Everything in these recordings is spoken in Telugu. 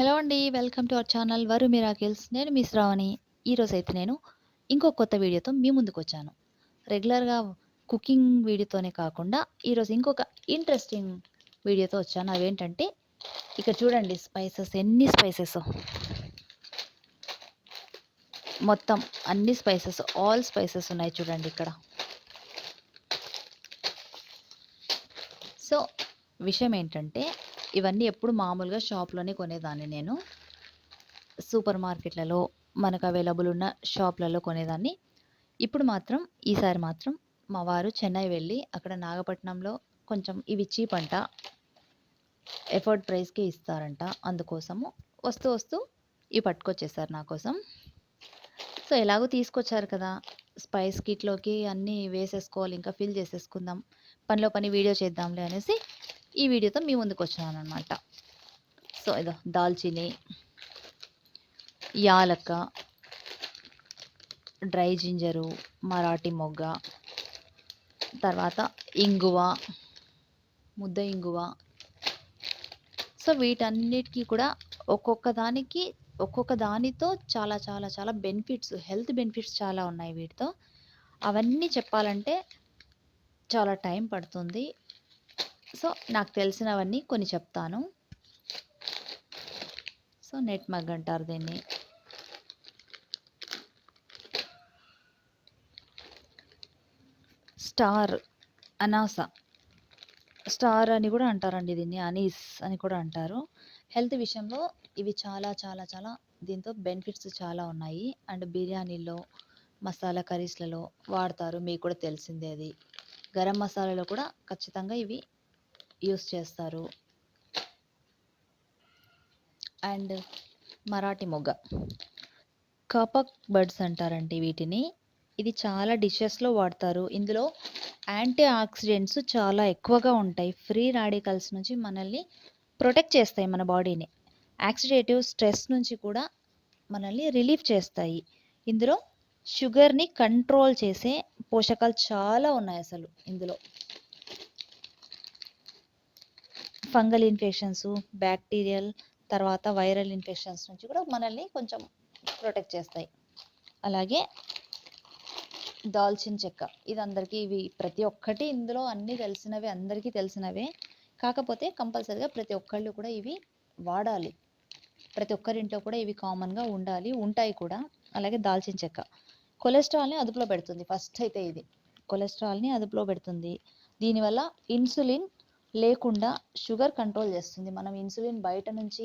హలో అండి. వెల్కమ్ టు అవర్ ఛానల్ వరు మిరాకిల్స్. నేను మీ శ్రావణి. ఈరోజైతే నేను ఇంకో కొత్త వీడియోతో మీ ముందుకొచ్చాను. రెగ్యులర్‌గా కుకింగ్ వీడియోతోనే కాకుండా ఈరోజు ఇంకొక ఇంట్రెస్టింగ్ వీడియోతో వచ్చాను. అవేంటంటే ఇక్కడ చూడండి స్పైసెస్ ఎన్ని స్పైసెస్ మొత్తం అన్ని స్పైసెస్ ఆల్ స్పైసెస్ ఉన్నాయి చూడండి ఇక్కడ. సో, విషయం ఏంటంటే ఇవన్నీ ఎప్పుడు మామూలుగా షాప్‌లోనే కొనేదాన్ని నేను. సూపర్ మార్కెట్‌లలో మనకు అవైలబుల్ ఉన్న షాప్‌లలో కొనేదాన్ని. ఇప్పుడు మాత్రం ఈసారి మాత్రం మా వారు చెన్నై వెళ్ళి అక్కడ నాగపట్నంలో కొంచెం ఇవి చీప్ అంట. ఎఫర్ట్ ప్రైస్‌కి ఇస్తారంట. అందుకోసము వస్తూ వస్తూ ఇవి పట్టుకొచ్చేసారు నా కోసం. సో, ఎలాగో తీసుకొచ్చారు కదా! స్పైస్ కిట్‌లోకి అన్నీ వేసేసుకోవాలి. ఇంకా ఫిల్ చేసేసుకుందాం. పనిలో పని వీడియో చేద్దాంలే అనేసి ఈ వీడియోతో మీ ముందుకొచ్చాననమాట. సో, ఇదో దాల్చిని యాలక్క డ్రై జింజరు, మరాఠీ మొగ్గ, తర్వాత ఇంగువ, ముద్ద ఇంగువ. సో, వీటన్నిటికి కూడా ఒక్కొక్క దానికి ఒక్కొక్క దానితో చాలా చాలా చాలా బెనిఫిట్స్ హెల్త్ బెనిఫిట్స్ చాలా ఉన్నాయి వీటితో. అవన్నీ చెప్పాలంటే చాలా టైం పడుతుంది. సో, నాకు తెలిసినవన్నీ కొన్ని చెప్తాను. సో, నెట్ మగ్ అంటారు దీన్ని. స్టార్ అనాస. స్టార్ అని కూడా అంటారండి దీన్ని. అనీస్ అని కూడా అంటారు. హెల్త్ విషయంలో ఇవి చాలా చాలా చాలా దీంతో బెనిఫిట్స్ చాలా ఉన్నాయి. అండ్ బిర్యానీలో, మసాలా కర్రీస్‌లలో వాడతారు. మీకు కూడా తెలిసిందే అది. గరం మసాలాలో కూడా ఖచ్చితంగా ఇవి యూస్ చేస్తారు. అండ్ మరాఠీ మొగ్గ. కపక్ బర్డ్స్ అంటారండి వీటిని. ఇది చాలా డిషెస్‌లో వాడతారు. ఇందులో యాంటీ ఆక్సిడెంట్స్ చాలా ఎక్కువగా ఉంటాయి. ఫ్రీ రాడికల్స్ నుంచి మనల్ని ప్రొటెక్ట్ చేస్తాయి మన బాడీని. యాక్సిడేటివ్ స్ట్రెస్ నుంచి కూడా మనల్ని రిలీఫ్ చేస్తాయి. ఇందులో షుగర్‌ని కంట్రోల్ చేసే పోషకాలు చాలా ఉన్నాయి అసలు ఇందులో. ఫంగల్ ఇన్ఫెక్షన్స్, బ్యాక్టీరియల్ తర్వాత వైరల్ ఇన్ఫెక్షన్స్ నుంచి కూడా మనల్ని కొంచెం ప్రొటెక్ట్ చేస్తాయి. అలాగే దాల్చిన చెక్క. ఇది అందరికీ ఇవి ప్రతి ఒక్కటి ఇందులో అన్నీ తెలిసినవే అందరికీ తెలిసినవే. కాకపోతే కంపల్సరీగా ప్రతి ఒక్కళ్ళు కూడా ఇవి వాడాలి. ప్రతి ఒక్కరింట్లో కూడా ఇవి కామన్‌గా ఉండాలి. ఉంటాయి కూడా. అలాగే దాల్చిన చెక్క. కొలెస్ట్రాల్‌ని అదుపులో పెడుతుంది ఫస్ట్ అయితే ఇది. కొలెస్ట్రాల్‌ని అదుపులో పెడుతుంది. దీనివల్ల ఇన్సులిన్ లేకుండా షుగర్ కంట్రోల్ చేస్తుంది. మనం ఇన్సులిన్ బయట నుంచి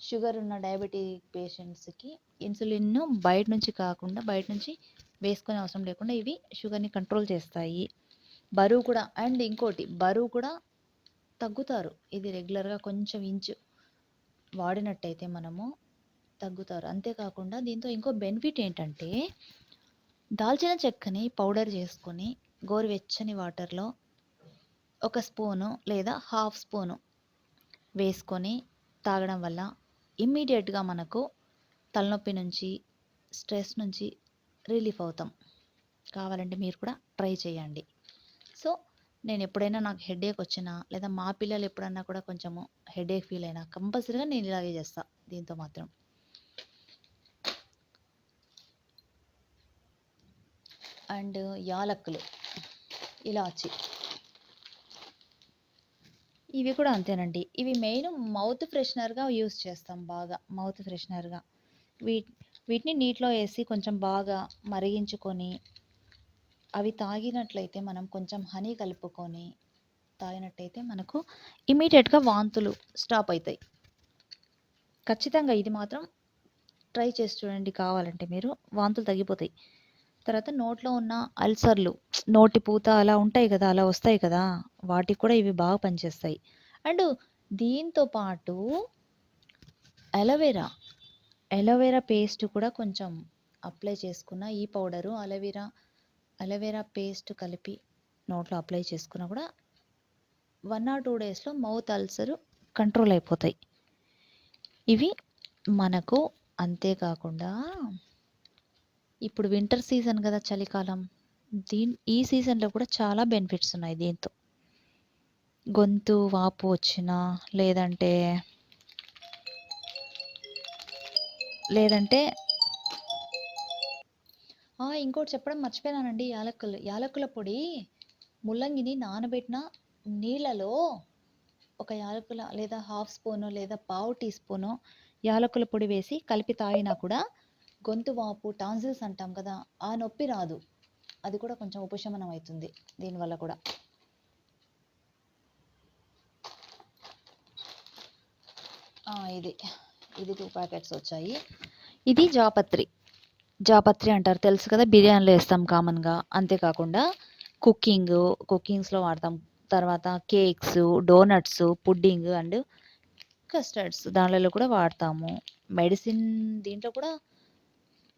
షుగర్ ఉన్న డయాబెటిక్ పేషెంట్స్‌కి ఇన్సులిన్‌ను బయట నుంచి కాకుండా బయట నుంచి వేసుకునే అవసరం లేకుండా ఇవి షుగర్‌ని కంట్రోల్ చేస్తాయి. బరువు కూడా అండ్ ఇంకోటి బరువు కూడా తగ్గుతారు. ఇది రెగ్యులర్‌గా కొంచెం ఇంచు వాడినట్టయితే మనము తగ్గుతారు. అంతేకాకుండా దీంతో ఇంకో బెనిఫిట్ ఏంటంటే దాల్చిన చెక్కని పౌడర్ చేసుకొని గోరువెచ్చని వాటర్‌లో ఒక స్పూను లేదా హాఫ్ స్పూను వేసుకొని తాగడం వల్ల ఇమ్మీడియేట్‌గా మనకు తలనొప్పి నుంచి, స్ట్రెస్ నుంచి రిలీఫ్ అవుతాం. కావాలంటే మీరు కూడా ట్రై చేయండి. సో, నేను ఎప్పుడైనా నాకు హెడేక్ వచ్చినా లేదా మా పిల్లలు ఎప్పుడన్నా కూడా కొంచెము హెడేక్ ఫీల్ అయినా కంపల్సరీగా నేను ఇలాగే చేస్తాను దీంతో మాత్రం. అండ్ యాలక్కులు, ఇలాచి. ఇవి కూడా అంతేనండి. ఇవి మెయిన్ మౌత్ ఫ్రెషనర్‌గా యూజ్ చేస్తాం బాగా. మౌత్ ఫ్రెషనర్‌గా. వీ వీటిని నీటిలో వేసి కొంచెం బాగా మరిగించుకొని అవి తాగినట్లయితే మనం కొంచెం హనీ కలుపుకొని తాగినట్టయితే మనకు ఇమీడియట్గా వాంతులు స్టాప్ అవుతాయి ఖచ్చితంగా ఇది మాత్రం ట్రై చేసి చూడండి కావాలంటే మీరు. వాంతులు తగ్గిపోతాయి. తర్వాత నోట్లో ఉన్న అల్సర్‌లు, నోటి పూత అలా ఉంటాయి కదా! అలా వస్తాయి కదా! వాటికి కూడా ఇవి బాగా పనిచేస్తాయి. అండ్ దీంతో పాటు అలోవెరా, అలోవెరా పేస్ట్ కూడా కొంచెం అప్లై చేసుకున్న ఈ పౌడరు అలోవెరా అలోవెరా పేస్ట్ కలిపి నోట్లో అప్లై చేసుకున్నా కూడా వన్ ఆర్ టూ డేస్‌లో మౌత్ అల్సర్ కంట్రోల్ అయిపోతాయి. ఇవి మనకు అంతేకాకుండా ఇప్పుడు వింటర్ సీజన్ కదా! చలికాలం. దీని ఈ సీజన్‌లో కూడా చాలా బెనిఫిట్స్ ఉన్నాయి దీంతో. గొంతు వాపు వచ్చినా లేదంటే లేదంటే ఇంకోటి చెప్పడం మర్చిపోయానండి యాలక్కులు. యాలకుల పొడి ముల్లంగిని నానబెట్టిన నీళ్ళలో ఒక యాలకుల లేదా హాఫ్ స్పూను లేదా పావు టీ స్పూను యాలకుల పొడి వేసి కలిపి తాగినా కూడా గొంతు వాపు, టాన్సిల్స్ అంటాం కదా! ఆ నొప్పి రాదు. అది కూడా కొంచెం ఉపశమనం అవుతుంది దీనివల్ల కూడా. ఇది. ఇది టూ ప్యాకెట్స్ వచ్చాయి. ఇది జాపత్రి. జాపత్రి అంటారు తెలుసు కదా! బిర్యానీలో వేస్తాం కామన్‌గా. అంతేకాకుండా కుకింగ్ కుకింగ్స్‌లో వాడతాం. తర్వాత cakes, donuts, pudding and custards దానిలలో కూడా వాడతాము. మెడిసిన్ దీంట్లో కూడా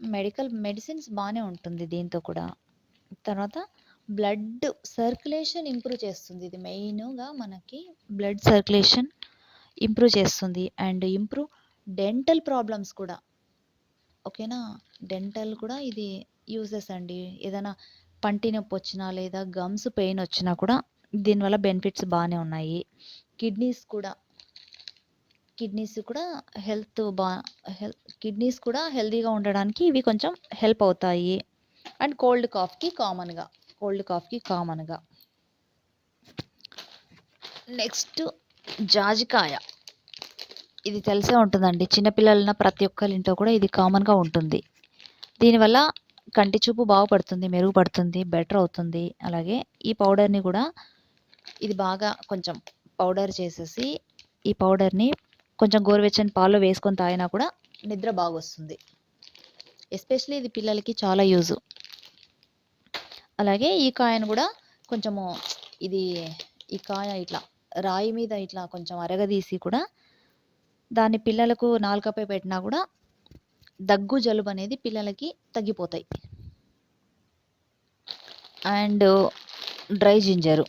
మెడికల్ మెడిసిన్స్ బాగానే ఉంటుంది దీంతో కూడా. తర్వాత బ్లడ్ సర్క్యులేషన్ ఇంప్రూవ్ చేస్తుంది. ఇది మెయిన్‌గా మనకి బ్లడ్ సర్క్యులేషన్ ఇంప్రూవ్ చేస్తుంది. అండ్ ఇంప్రూవ్ డెంటల్ ప్రాబ్లమ్స్ కూడా. ఓకేనా? డెంటల్ కూడా ఇది యూజెస్ అండి. ఏదైనా పంటి నొప్పి వచ్చినా లేదా గమ్స్ పెయిన్ వచ్చినా కూడా దీనివల్ల బెనిఫిట్స్ బాగానే ఉన్నాయి. కిడ్నీస్ కూడా కిడ్నీస్ కూడా హెల్త్ బా హెల్ కిడ్నీస్ కూడా హెల్తీగా ఉండడానికి ఇవి కొంచెం హెల్ప్ అవుతాయి. అండ్ కోల్డ్ కాఫ్‌కి కామన్‌గా. కోల్డ్ కాఫ్‌కి కామన్‌గా. నెక్స్ట్ జాజికాయ. ఇది తెలిసే ఉంటుందండి. చిన్నపిల్లలున్న ప్రతి ఒక్కళ్ళ ఇంట్లో కూడా ఇది కామన్‌గా ఉంటుంది. దీనివల్ల కంటి చూపు బాగుపడుతుంది, మెరుగుపడుతుంది, బెటర్ అవుతుంది. అలాగే ఈ పౌడర్‌ని కూడా ఇది బాగా కొంచెం పౌడర్ చేసేసి ఈ పౌడర్‌ని కొంచెం గోరువెచ్చని పాలు వేసుకొని తాగినా కూడా నిద్ర బాగొస్తుంది. ఎస్పెషల్లీ ఇది పిల్లలకి చాలా యూజు. అలాగే ఈ కాయను కూడా కొంచెము ఇది ఈ కాయ ఇట్లా రాయి మీద ఇట్లా కొంచెం అరగదీసి కూడా దాన్ని పిల్లలకు నాలుకపై పెట్టినా కూడా దగ్గు, జలుబు అనేది పిల్లలకి తగ్గిపోతాయి. And dry ginger.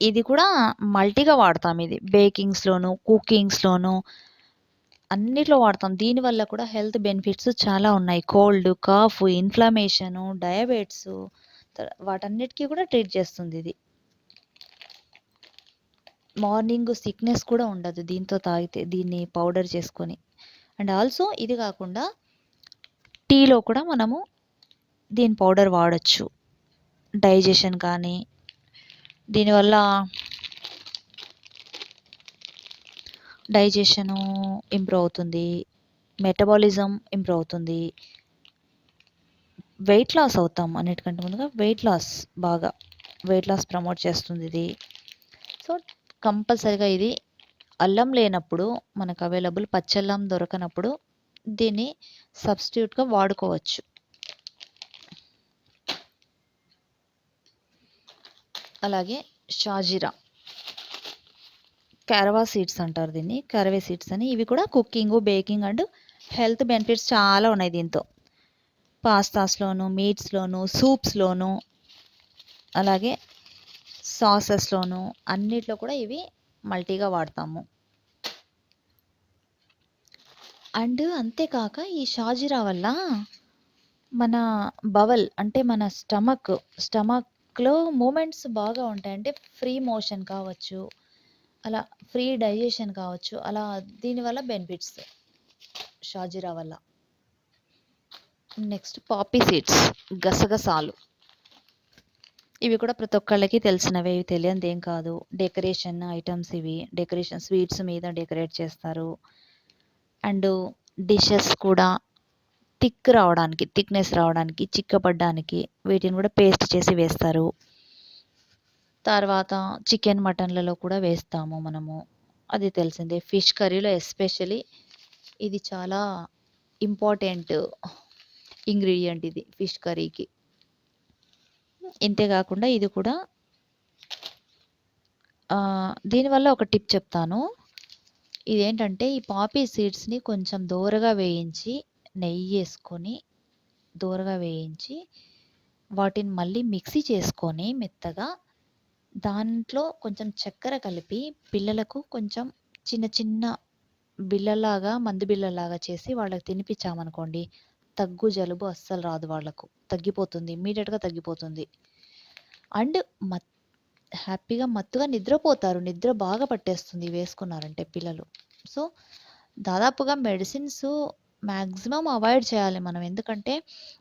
ఇది కూడా మల్టీగా వాడతాం ఇది. బేకింగ్స్‌లోను, కుకింగ్స్‌లోను అన్నిట్లో వాడతాం. దీనివల్ల కూడా హెల్త్ బెనిఫిట్స్ చాలా ఉన్నాయి. కోల్డ్, కాఫ్, ఇన్‌ఫ్లమేషను, డయాబెట్స్ వాటన్నిటికీ వాటన్నిటికి కూడా ట్రీట్ చేస్తుంది ఇది. మార్నింగ్ సిక్‌నెస్ కూడా ఉండదు దీంతో తాగితే దీన్ని పౌడర్ చేసుకొని. అండ్ ఆల్సో ఇది కాకుండా టీలో కూడా మనము దీని పౌడర్ వాడొచ్చు. డైజెషన్ కానీ దీనివల్ల డైజెషను ఇంప్రూవ్ అవుతుంది. మెటబాలిజం ఇంప్రూవ్ అవుతుంది. వెయిట్ లాస్ అవుతాం అన్నిటికంటే ముందుగా వెయిట్ లాస్ బాగా. వెయిట్ లాస్ ప్రమోట్ చేస్తుంది ఇది. సో, కంపల్సరీగా ఇది అల్లం లేనప్పుడు మనకు అవైలబుల్ పచ్చల్లం దొరకనప్పుడు దీన్ని సబ్‌స్టిట్యూట్‌గా వాడుకోవచ్చు. అలాగే షాజీరా. క్యారవా సీడ్స్ అంటారు దీన్ని. క్యారవే సీడ్స్ అని. ఇవి కూడా cooking baking and health benefits చాలా ఉన్నాయి దీంతో. పాస్తాస్‌లోను, మీట్స్‌లోను, సూప్స్‌లోను అలాగే సాసెస్‌లోను అన్నిట్లో కూడా ఇవి మల్టీగా వాడతాము. అండ్ అంతేకాక ఈ షాజీరా వల్ల మన బవల్ అంటే మన స్టమక్ స్టమక్, లో మూమెంట్స్ బాగా ఉంటాయి. అంటే ఫ్రీ మోషన్ కావచ్చు. అలా ఫ్రీ డైజెషన్ కావచ్చు. అలా దీనివల్ల బెనిఫిట్స్. షాజీరా వల్ల. నెక్స్ట్ పాపీ సీడ్స్ గసగసాలు. ఇవి కూడా ప్రతి ఒక్కళ్ళకి తెలిసినవే. ఇవి తెలియనిదేం కాదు. డెకరేషన్ ఐటమ్స్ ఇవి. డెకరేషన్ స్వీట్స్ మీద డెకరేట్ చేస్తారు. అండ్ డిషెస్ కూడా థిక్ రావడానికి, థిక్‌నెస్ రావడానికి, చిక్కపడడానికి వీటిని కూడా పేస్ట్ చేసి వేస్తారు. తర్వాత చికెన్, మటన్‌లలో కూడా వేస్తాము మనము. అది తెలిసిందే. ఫిష్ కర్రీలో ఎస్పెషల్లీ ఇది చాలా ఇంపార్టెంట్ ఇంగ్రీడియెంట్ ఇది ఫిష్ కర్రీకి. ఇంతే కాకుండా ఇది కూడా దీనివల్ల ఒక టిప్ చెప్తాను. ఇదేంటంటే ఈ పాపీ సీడ్స్‌ని కొంచెం దోరగా వేయించి, నెయ్యి వేసుకొని దోరగా వేయించి, వాటిని మళ్ళీ మిక్సీ చేసుకొని మెత్తగా దాంట్లో కొంచెం చక్కెర కలిపి పిల్లలకు కొంచెం చిన్న చిన్న బిళ్ళలాగా, మందు బిళ్ళలాగా చేసి వాళ్ళకి తినిపించామనుకోండి. దగ్గు, జలుబు అస్సలు రాదు వాళ్ళకు. తగ్గిపోతుంది. ఇమ్మీడియట్గా తగ్గిపోతుంది. అండ్ మత్ హ్యాపీగా మత్తుగా నిద్రపోతారు. నిద్ర బాగా పట్టేస్తుంది వేసుకున్నారంటే పిల్లలు. సో, దాదాపుగా మెడిసిన్స్ మ్యాక్సిమం అవాయిడ్ చేయాలి మనం. ఎందుకంటే,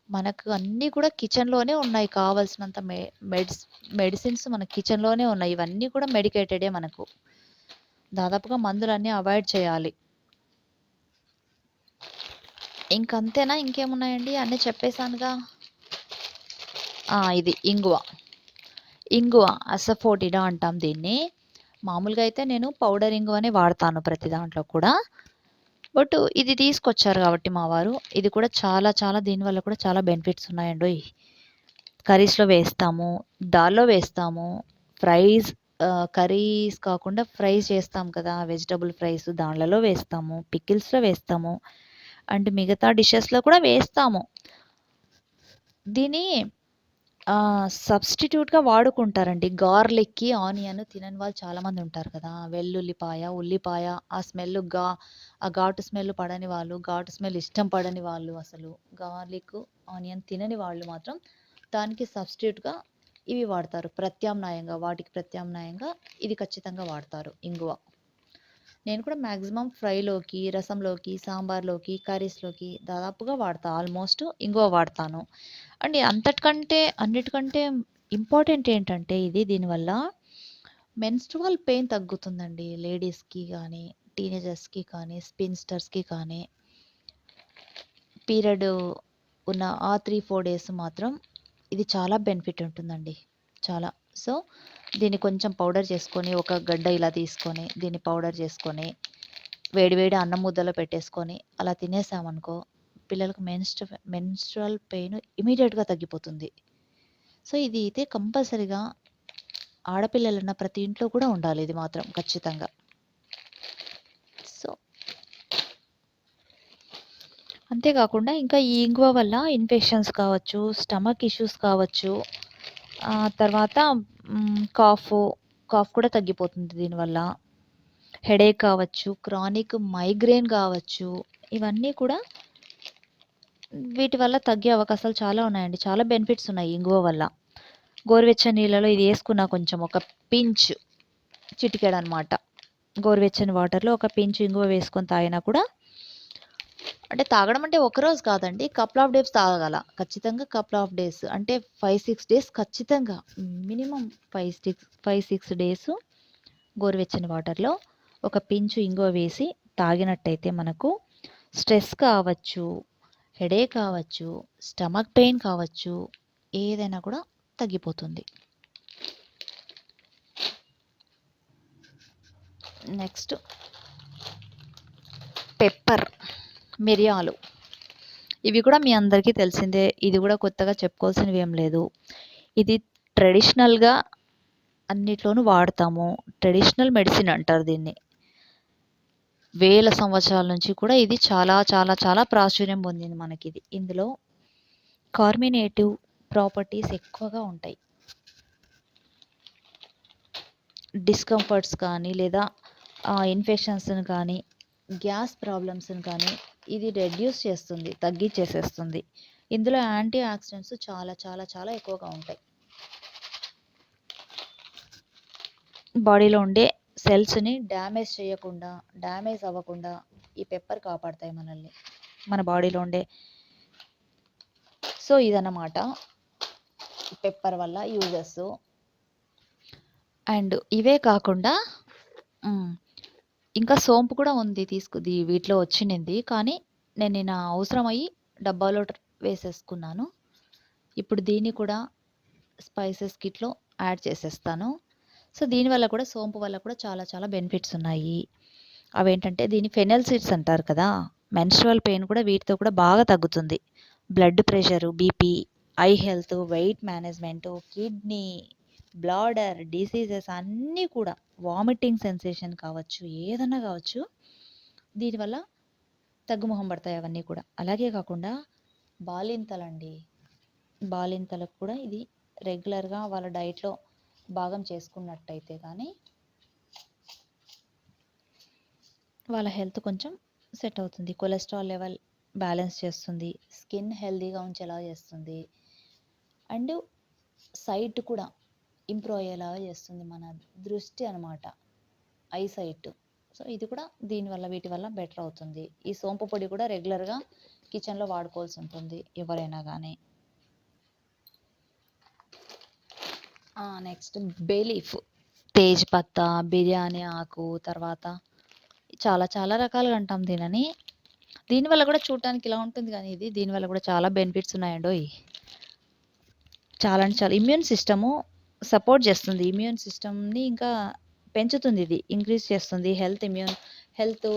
మనకు అన్నీ కూడా కిచెన్‌లోనే ఉన్నాయి కావాల్సినంత మె మెడిస్ మెడిసిన్స్ మన కిచెన్‌లోనే ఉన్నాయి. ఇవన్నీ కూడా మెడికేటెడే మనకు. దాదాపుగా మందులన్నీ అవాయిడ్ చేయాలి. ఇంకంతేనా? ఇంకేమున్నాయండి? అన్నీ చెప్పేసానుగా. ఆ! ఇది ఇంగువ. ఇంగువ అసఫోటిడా అంటాం దీన్ని. మామూలుగా అయితే నేను పౌడర్ ఇంగువనే వాడతాను ప్రతి దాంట్లో కూడా. బట్ ఇది తీసుకొచ్చారు కాబట్టి మా వారు, ఇది కూడా చాలా చాలా దీనివల్ల కూడా చాలా బెనిఫిట్స్ ఉన్నాయండి కర్రీస్‌లో వేస్తాము, దాల్‌లో వేస్తాము, ఫ్రైస్ కర్రీస్ కాకుండా ఫ్రైస్ చేస్తాం కదా! వెజిటబుల్ ఫ్రైస్ దాండ్లలో వేస్తాము, పికిల్స్‌లో వేస్తాము. అండ్ మిగతా డిషెస్‌లో కూడా వేస్తాము. దీన్ని సబ్‌స్టిట్యూట్‌గా వాడుకుంటారండి. గార్లిక్‌కి ఆనియన్ తినని వాళ్ళు చాలామంది ఉంటారు కదా! వెల్లుల్లిపాయ, ఉల్లిపాయ ఆ స్మెల్గా ఆ ఘాటు స్మెల్ పడని వాళ్ళు, ఘాటు స్మెల్ ఇష్టం పడని వాళ్ళు అసలు గార్లిక్, ఆనియన్ తినని వాళ్ళు మాత్రం దానికి సబ్‌స్టిట్యూట్‌గా ఇవి వాడతారు. ప్రత్యామ్నాయంగా వాటికి ప్రత్యామ్నాయంగా ఇది ఖచ్చితంగా వాడతారు ఇంగువ. నేను కూడా మ్యాక్సిమం ఫ్రైలోకి, రసంలోకి, సాంబార్‌లోకి, కర్రీస్‌లోకి దాదాపుగా వాడతా. ఆల్మోస్ట్ ఇంగువ వాడతాను. అండ్ అంతటికంటే అన్నిటికంటే ఇంపార్టెంట్ ఏంటంటే ఇది దీనివల్ల మెన్‌స్ట్రువల్ పెయిన్ తగ్గుతుందండి. లేడీస్‌కి కానీ టీనేజర్స్‌కి కానీ, స్పిన్‌స్టర్స్‌కి కానీ పీరియడ్ ఉన్న ఆ 3, 4 డేస్ మాత్రం ఇది చాలా బెనిఫిట్ ఉంటుందండి. చాలా. సో, దీన్ని కొంచెం పౌడర్ చేసుకొని, ఒక గడ్డ ఇలా తీసుకొని, దీన్ని పౌడర్ చేసుకొని, వేడి వేడి అన్నం ముద్దలో పెట్టేసుకొని, అలా తినేసామనుకో, పిల్లలకు మెన్‌స్ట్రు మెన్స్ట్రల్ పెయిన్ ఇమ్మీడియేట్‌గా తగ్గిపోతుంది. సో, ఇది అయితే కంపల్సరీగా ఆడపిల్లలున్న ప్రతి ఇంట్లో కూడా ఉండాలి ఇది మాత్రం ఖచ్చితంగా. సో అంతేకాకుండా ఇంకా ఈ ఇంగువ వల్ల ఇన్ఫెక్షన్స్ కావచ్చు, స్టమక్ ఇష్యూస్ కావచ్చు, తర్వాత కాఫ్ కాఫ్ కూడా తగ్గిపోతుంది దీనివల్ల. హెడేక్ కావచ్చు, క్రానిక్ మైగ్రేన్ కావచ్చు, ఇవన్నీ కూడా వీటి వల్ల తగ్గే అవకాశాలు చాలా ఉన్నాయండి. చాలా బెనిఫిట్స్ ఉన్నాయి ఇంగువ వల్ల. గోరువెచ్చని నీళ్ళలో ఇది వేసుకున్నా కొంచెం ఒక పించ్ చిటికెడనమాట. గోరువెచ్చని వాటర్‌లో ఒక పించ్ ఇంగువ వేసుకొని తాగినా కూడా అంటే తాగడం అంటే ఒకరోజు కాదండి. కపుల్ ఆఫ్ డేస్ తాగాల. ఖచ్చితంగా కపుల్ ఆఫ్ డేస్ అంటే 5, 6 డేస్ ఖచ్చితంగా minimum five six five six days గోరువెచ్చని వాటర్‌లో ఒక పించు ఇంగో వేసి తాగినట్టయితే మనకు స్ట్రెస్ కావచ్చు, హెడేక్ కావచ్చు, స్టమక్ పెయిన్ కావచ్చు, ఏదైనా కూడా తగ్గిపోతుంది. నెక్స్ట్ పెప్పర్ మిరియాలు. ఇవి కూడా మీ అందరికీ తెలిసిందే. ఇది కూడా కొత్తగా చెప్పుకోవాల్సినవి ఏం లేదు. ఇది ట్రెడిషనల్‌గా అన్నిట్లోనూ వాడతాము. ట్రెడిషనల్ మెడిసిన్ అంటారు దీన్ని. వేల సంవత్సరాల నుంచి కూడా ఇది చాలా చాలా చాలా ప్రాచుర్యం పొందింది మనకి ఇది ఇందులో కార్మినేటివ్ ప్రాపర్టీస్ ఎక్కువగా ఉంటాయి. డిస్కంఫర్ట్స్ కానీ లేదా ఇన్ఫెక్షన్స్‌ని కానీ, గ్యాస్ ప్రాబ్లమ్స్‌ని కానీ ఇది రెడ్యూస్ చేస్తుంది. తగ్గించేసేస్తుంది ఇందులో యాంటీ ఆక్సిడెంట్స్ చాలా చాలా చాలా ఎక్కువగా ఉంటాయి. బాడీలో ఉండే సెల్స్‌ని డ్యామేజ్ చేయకుండా, డ్యామేజ్ అవ్వకుండా ఈ పెప్పర్ కాపాడతాయి మనల్ని. మన బాడీలో ఉండే సో, ఇదన్నమాట. పెప్పర్ వల్ల యూజెస్. అండ్ ఇవే కాకుండా ఇంకా సోంపు కూడా ఉంది తీసుకు వీటిలో వచ్చింది కానీ నేను నిన్న అవసరమయ్యి డబ్బాలో వేసేసుకున్నాను. ఇప్పుడు దీన్ని కూడా స్పైసెస్ కిట్‌లో యాడ్ చేసేస్తాను. సో, దీనివల్ల కూడా సోంపు వల్ల కూడా చాలా చాలా బెనిఫిట్స్ ఉన్నాయి. అవేంటంటే దీన్ని ఫెనెల్ సీడ్స్ అంటారు కదా! మెన్‌స్ట్రువల్ పెయిన్ కూడా వీటితో కూడా బాగా తగ్గుతుంది. Blood pressure, BP, eye health, weight management, kidney, bladder diseases అన్నీ కూడా వామిటింగ్ సెన్సేషన్ కావచ్చు, ఏదన్నా కావచ్చు. దీనివల్ల తగ్గుముఖం పడతాయి అవన్నీ కూడా. అలాగే కాకుండా బాలింతలండి. బాలింతలకు కూడా ఇది రెగ్యులర్‌గా వాళ్ళ డైట్‌లో భాగం చేసుకున్నట్టయితే కానీ వాళ్ళ హెల్త్ కొంచెం సెట్ అవుతుంది. కొలెస్ట్రాల్ లెవెల్ బ్యాలెన్స్ చేస్తుంది. స్కిన్ హెల్దీగా ఉంచేలా చేస్తుంది. అండ్ సైట్ కూడా ఇంప్రూవ్ అయ్యేలాగా చేస్తుంది. మన దృష్టి అనమాట. Eye sight. సో ఇది కూడా దీనివల్ల వీటి వల్ల బెటర్ అవుతుంది ఈ సోంపు పొడి కూడా రెగ్యులర్గా కిచెన్లో వాడుకోవాల్సి ఉంటుంది ఎవరైనా కానీ నెక్స్ట్ బేలీఫ్ తేజ్పత్తా బిర్యానీ ఆకు తర్వాత చాలా చాలా రకాలుగా అంటాం దీనిని దీనివల్ల కూడా చూడటానికి ఇలా ఉంటుంది కానీ ఇది దీనివల్ల కూడా చాలా బెనిఫిట్స్ ఉన్నాయండి చాలా అంటే చాలా ఇమ్యూన్ సిస్టము సపోర్ట్ చేస్తుంది. ఇమ్యూన్ సిస్టమ్ని ఇంకా పెంచుతుంది ఇది. ఇంక్రీజ్ చేస్తుంది. హెల్త్ ఇమ్యూన్ హెల్త్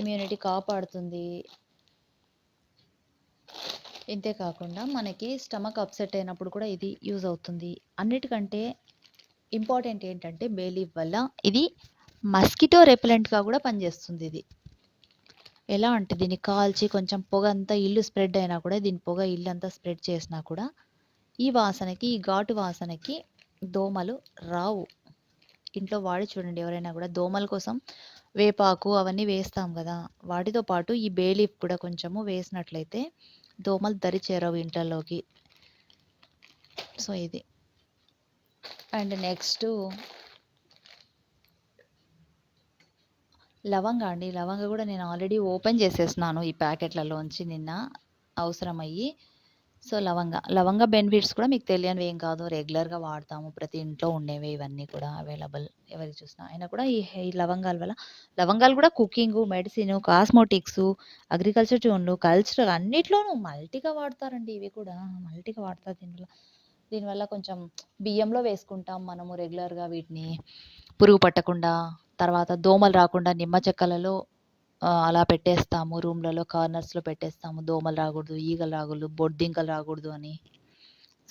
ఇమ్యూనిటీ కాపాడుతుంది. ఇంతే కాకుండా మనకి స్టమక్ అప్సెట్ అయినప్పుడు కూడా ఇది యూజ్ అవుతుంది. అన్నిటికంటే ఇంపార్టెంట్ ఏంటంటే బేలీఫ్ వల్ల ఇది మస్కిటో రెపెలెంట్గా కూడా పనిచేస్తుంది ఇది. ఎలా అంటే దీన్ని కాల్చి కొంచెం పొగ అంతా ఇల్లు స్ప్రెడ్ అయినా కూడా దీని పొగ ఇల్లు అంతా స్ప్రెడ్ చేసినా కూడా ఈ వాసనకి ఈ ఘాటు వాసనకి దోమలు రావు. ఇంట్లో వాడి చూడండి ఎవరైనా కూడా దోమల కోసం వేపాకు అవన్నీ వేస్తాం కదా. వాటితో పాటు ఈ బేలీఫ్ కూడా కొంచెము వేసినట్లయితే దోమలు దరి చేరవు ఇంట్లోకి సో ఇది. అండ్ నెక్స్ట్ లవంగా అండి. లవంగ కూడా నేను ఆల్రెడీ ఓపెన్ చేసేసినాను ఈ ప్యాకెట్లలోంచి నిన్న. అవసరమయ్యి సో లవంగ లవంగ బెనిఫిట్స్ కూడా మీకు తెలియనివి ఏం కాదు. రెగ్యులర్గా వాడతాము. ప్రతి ఇంట్లో ఉండేవి ఇవన్నీ కూడా అవైలబుల్ ఎవరికి చూసినా. అయినా కూడా ఈ ఈ లవంగాల వల్ల లవంగాలు కూడా కుకింగ్ మెడిసిన్ కాస్మోటిక్స్ అగ్రికల్చర్ ట్యూన్లు కల్చరల్ అన్నిట్లోనూ మల్టీగా వాడతారండి ఇవి కూడా. మల్టీగా వాడతారు దీనివల్ల. దీనివల్ల కొంచెం బియ్యంలో వేసుకుంటాం మనము రెగ్యులర్గా వీటిని. పురుగు పట్టకుండా తర్వాత దోమలు రాకుండా నిమ్మ చెక్కలలో అలా పెట్టేస్తాము. రూమ్లలో కార్నర్స్లో పెట్టేస్తాము. దోమలు రాకూడదు ఈగలు రాకూడదు బొడ్డింకలు రాకూడదు అని.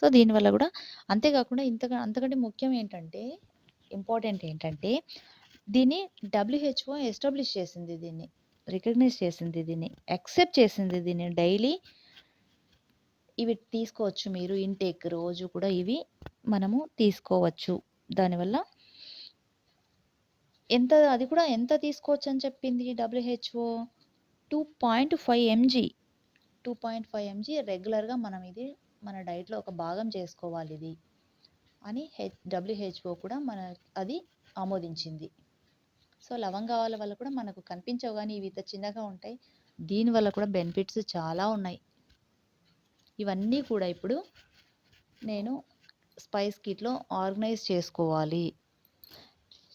సో దీనివల్ల కూడా అంతేకాకుండా ఇంతగా అంతకంటే ముఖ్యం ఏంటంటే ఇంపార్టెంట్ ఏంటంటే దీన్ని డబ్ల్యూహెచ్ఓ ఎస్టాబ్లిష్ చేసింది దీన్ని రికగ్నైజ్ చేసింది దీన్ని యాక్సెప్ట్ చేసింది దీన్ని డైలీ. ఇవి తీసుకోవచ్చు మీరు ఇంటేక్ రోజు కూడా ఇవి మనము తీసుకోవచ్చు. దానివల్ల ఎంత అది కూడా ఎంత తీసుకోవచ్చు అని చెప్పింది WHO? Two point five mg two point five mg రెగ్యులర్గా మనం ఇది మన డైట్లో ఒక భాగం చేసుకోవాలి ఇది అని హెచ్ డబ్ల్యూహెచ్ఓ కూడా మన అది ఆమోదించింది. సో లవంగాల వల్ల కూడా మనకు కనిపించవు కానీ ఇవి ఇంత చిన్నగా ఉంటాయి. దీనివల్ల కూడా బెనిఫిట్స్ చాలా ఉన్నాయి. ఇవన్నీ కూడా ఇప్పుడు నేను స్పైస్ కిట్లో ఆర్గనైజ్ చేసుకోవాలి.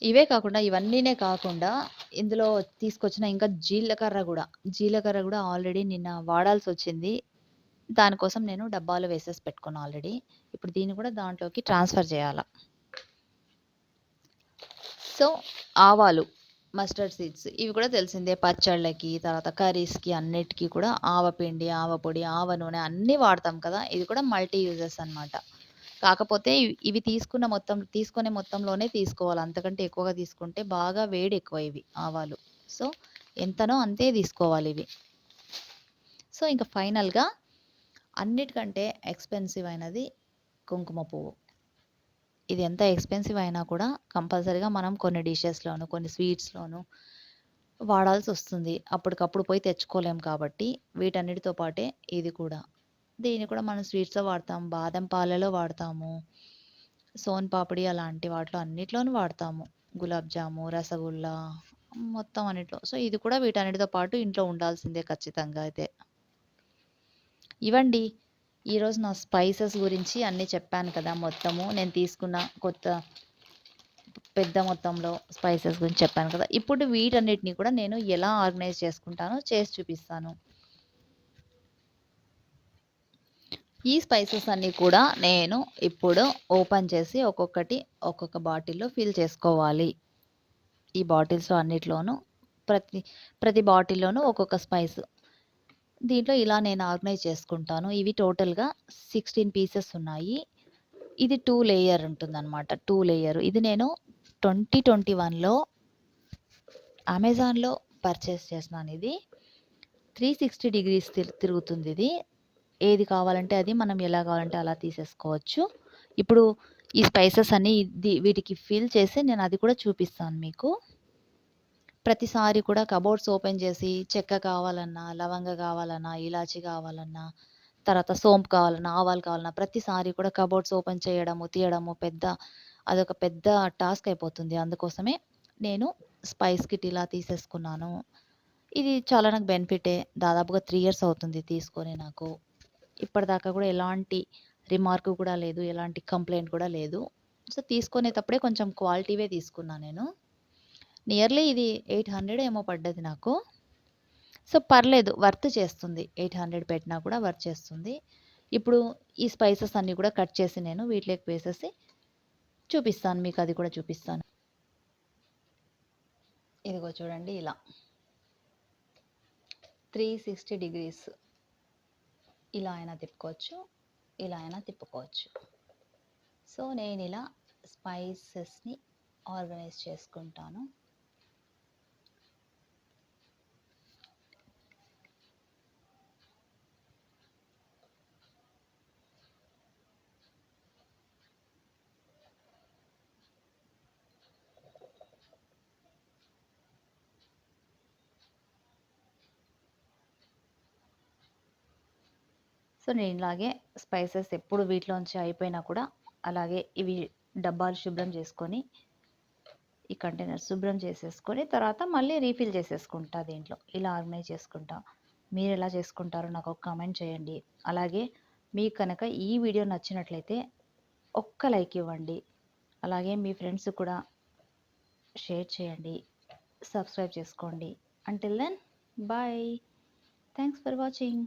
ఇవే కాకుండా ఇవన్నీనే కాకుండా ఇందులో తీసుకొచ్చిన ఇంకా జీలకర్ర కూడా. జీలకర్ర కూడా ఆల్రెడీ నిన్న వాడాల్సి వచ్చింది. దానికోసం నేను డబ్బాలో వేసేసి పెట్టుకున్నాను ఆల్రెడీ. ఇప్పుడు దీన్ని కూడా దాంట్లోకి ట్రాన్స్ఫర్ చేయాల. సో ఆవాలు మస్టర్డ్ సీడ్స్ ఇవి కూడా తెలిసిందే. పచ్చళ్ళకి తర్వాత కర్రీస్కి అన్నిటికీ కూడా ఆవపిండి ఆవపొడి ఆవ నూనె అన్నీ వాడతాం కదా. ఇది కూడా మల్టీ యూజెస్ అనమాట కాకపోతే ఇవి- ఇవి తీసుకున్న మొత్తం తీసుకునే మొత్తంలోనే తీసుకోవాలి. అంతకంటే ఎక్కువగా తీసుకుంటే బాగా వేడి ఎక్కువ ఇవి ఆవాలు. సో ఎంతనో అంతే తీసుకోవాలి ఇవి. సో ఇంకా ఫైనల్గా అన్నిటికంటే ఎక్స్పెన్సివ్ అయినది కుంకుమ పువ్వు. ఇది ఎంత ఎక్స్పెన్సివ్ అయినా కూడా కంపల్సరీగా మనం కొన్ని డిషెస్లోను కొన్ని స్వీట్స్లోను వాడాల్సి వస్తుంది. అప్పటికప్పుడు పోయి తెచ్చుకోలేం కాబట్టి వీటన్నిటితో పాటే ఇది కూడా. దీన్ని కూడా మనం స్వీట్స్లో వాడతాం బాదం పాలలో వాడతాము సోన్ పాపిడి అలాంటి వాటిలో అన్నిట్లోనూ వాడతాము. గులాబ్ జాము రసగుల్లా మొత్తం అన్నిట్లో. సో ఇది కూడా వీటన్నిటితో పాటు ఇంట్లో ఉండాల్సిందే ఖచ్చితంగా అయితే. ఇవండి ఈరోజు నా స్పైసెస్ గురించి అన్నీ చెప్పాను కదా మొత్తము. నేను తీసుకున్న కొత్త పెద్ద మొత్తంలో స్పైసెస్ గురించి చెప్పాను కదా. ఇప్పుడు వీటన్నిటిని కూడా నేను ఎలా ఆర్గనైజ్ చేసుకుంటానో చేసి చూపిస్తాను. ఈ స్పైసెస్ అన్నీ కూడా నేను ఇప్పుడు ఓపెన్ చేసి ఒక్కొక్కటి ఒక్కొక్క బాటిల్లో ఫిల్ చేసుకోవాలి. ఈ బాటిల్స్ అన్నిట్లోనూ ప్రతి ప్రతి బాటిల్లోనూ ఒక్కొక్క స్పైస్. దీంట్లో ఇలా నేను ఆర్గనైజ్ చేసుకుంటాను. ఇవి టోటల్గా సిక్స్టీన్ పీసెస్ ఉన్నాయి. ఇది టూ లేయర్ ఉంటుందన్నమాట. Two layer. ఇది నేను ట్వంటీ ట్వంటీ వన్లో అమెజాన్లో పర్చేస్ చేసినాను ఇది. త్రీ సిక్స్టీ డిగ్రీస్ తిరుగుతుంది ఇది. ఏది కావాలంటే అది మనం ఎలా కావాలంటే అలా తీసేసుకోవచ్చు. ఇప్పుడు ఈ స్పైసెస్ అన్నీ ఇది వీటికి ఫిల్ చేసి నేను అది కూడా చూపిస్తాను మీకు. ప్రతిసారి కూడా కబోర్డ్స్ ఓపెన్ చేసి చెక్క కావాలన్నా లవంగ కావాలన్నా ఇలాచి కావాలన్నా తర్వాత సోంపు కావాలన్నా ఆవాలు కావాలన్నా ప్రతిసారి కూడా కబోర్డ్స్ ఓపెన్ చేయడము తీయడము పెద్ద అదొక పెద్ద టాస్క్ అయిపోతుంది. అందుకోసమే నేను స్పైస్ కిట్ ఇలా తీసేసుకున్నాను. ఇది చాలా నాకు బెనిఫిటే. దాదాపుగా త్రీ ఇయర్స్ అవుతుంది తీసుకొని నాకు. ఇప్పటిదాకా కూడా ఎలాంటి రిమార్క్ కూడా లేదు ఎలాంటి కంప్లైంట్ కూడా లేదు. సో తీసుకునేటప్పుడే కొంచెం క్వాలిటీవే తీసుకున్నాను నేను. నియర్లీ ఇది ఎయిట్ హండ్రెడ్ ఏమో పడ్డది నాకు. సో పర్లేదు వర్త్ చేస్తుంది. ఎయిట్ హండ్రెడ్ పెట్టినా కూడా వర్త్ చేస్తుంది. ఇప్పుడు ఈ స్పైసెస్ అన్నీ కూడా కట్ చేసి నేను వీటిలోకి వేసేసి చూపిస్తాను మీకు అది కూడా చూపిస్తాను. ఇదిగో చూడండి ఇలా. Three sixty degrees. ఇలా అయినా తిప్పుకోవచ్చు ఇలా అయినా తిప్పుకోవచ్చు. సో నేను ఇలా స్పైసెస్ని ఆర్గనైజ్ చేసుకుంటాను. సో నేను ఇలాగే స్పైసెస్ ఎప్పుడు వీటిలోంచి అయిపోయినా కూడా అలాగే ఇవి డబ్బాలు శుభ్రం చేసుకొని ఈ కంటైనర్ శుభ్రం చేసేసుకొని తర్వాత మళ్ళీ రీఫిల్ చేసేసుకుంటా దీంట్లో. ఇలా ఆర్గనైజ్ చేసుకుంటా. మీరు ఎలా చేసుకుంటారో నాకు ఒక కామెంట్ చేయండి. అలాగే మీకు కనుక ఈ వీడియో నచ్చినట్లయితే ఒక్క లైక్ ఇవ్వండి. అలాగే మీ ఫ్రెండ్స్ కూడా షేర్ చేయండి. సబ్స్క్రైబ్ చేసుకోండి. Until then bye thanks for watching